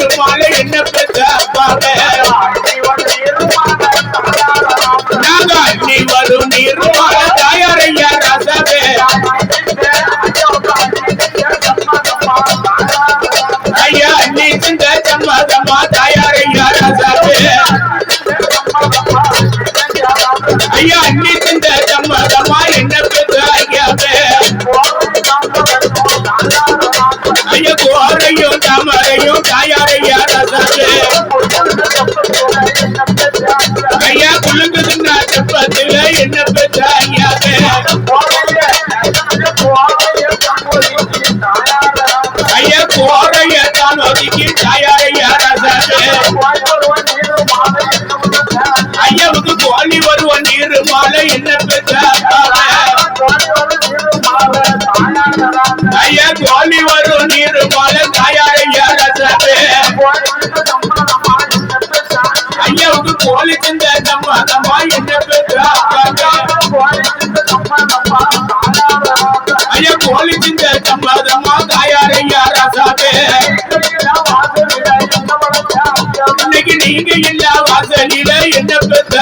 வருவன் என்ன பெற்ற அப்பாவே நாங்க அண்ணி வரும் நீர் தாயாரையா ரசாவே? ஐயா நீ சிந்த சம்மதமா தாயாரையா ரசாவே? ஐயா அண்ணி தாமரையும் தாயாரையா ரசாவே ஐயா குலுக்குதுங்க தப்பத்துல என்ன பெற்ற ஐயாவே ஐயா போறைய தான் ஒதுக்கி தாயாரையா ஐயாவுக்கு கோழி சிந்த சம்மதமா என்ன பெற்ற ஐயா கோழி சிந்த சம்மதமா தாயாரையா ரசாவே இன்னைக்கு நீங்க இல்ல வாசலில என்ன பெற்ற?